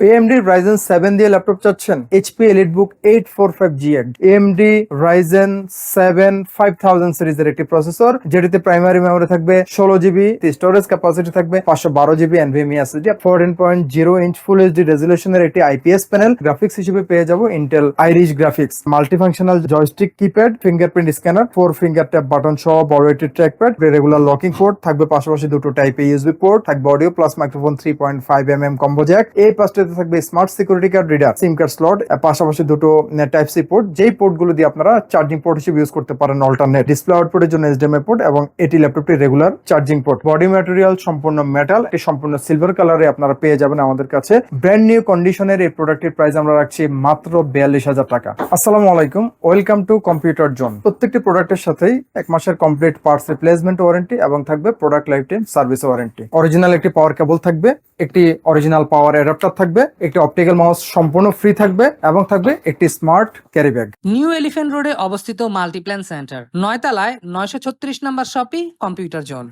AMD Ryzen 7 দিয়ে laptop চাচ্ছেন? HP EliteBook 845GX AMD Ryzen 7 5000 সিরিজের একটি প্রসেসর, যেটিতে প্রাইমারি মেমরি থাকবে, ষোলো জিবি স্টোরেজ ক্যাপাসিটি থাকবে, পাঁচশো বারো GB NVMe SSD fourteen point zero inch full HD রেজুলেশনের একটি আইপিএস প্যানেল গ্রাফিক্স হিসেবে পেয়ে যাব Intel Iris graphics multifunctional joystick keypad fingerprint scanner four finger tap button সহ বড় একটি ট্র্যাকপ্যাড রেগুলার লকিং পোর্ট থাকবে পাশাপাশি দুটো টাইপ ইউএসবি পোর্ট থাকবে audio plus microphone three point five M M combo jack এই পাশটাতে থাকবে smart security card reader SIM card slot পাশাপাশি দুটো টাইপ সি পোর্ট যেই পোর্টগুলো দিয়ে আপনারা চার্জিং পোর্ট হিসেবে ইউজ করতে পারেন অল্টারনেট ডিসপ্লে আউটপুটের জন্য এইচডিএমআই পোর্ট এবং এটি ল্যাপটপটি regular charging port body material সম্পূর্ণ মেটাল এটি সম্পূর্ণ সিলভার কালারে আপনারা পেয়ে যাবেন আমাদের কাছে। ব্র্যান্ড নিউ কন্ডিশনের এই প্রোডাক্টের প্রাইস আমরা রাখছি মাত্র বিয়াল্লিশ হাজার টাকা। আসসালামু আলাইকুম ওয়েলকাম টু কম্পিউটার জোন প্রত্যেকটি প্রোডাক্টের সাথেই এক মাসের কমপ্লিট পার্টস রিপ্লেসমেন্ট ওয়ারেন্টি এবং থাকবে product lifetime service warranty original একটি পাওয়ার কেবল থাকবে একটি অরিজিনাল পাওয়ার অ্যাডাপ্টার থাকবে, একটি অপটিক্যাল মাউস সম্পূর্ণ ফ্রি থাকবে এবং থাকবে একটি smart carry bag new elephant রোডে অবস্থিত মাল্টিপ্ল্যান সেন্টার নয়তলায় নয়শো ছত্রিশ নম্বর শপি কম্পিউটার জোন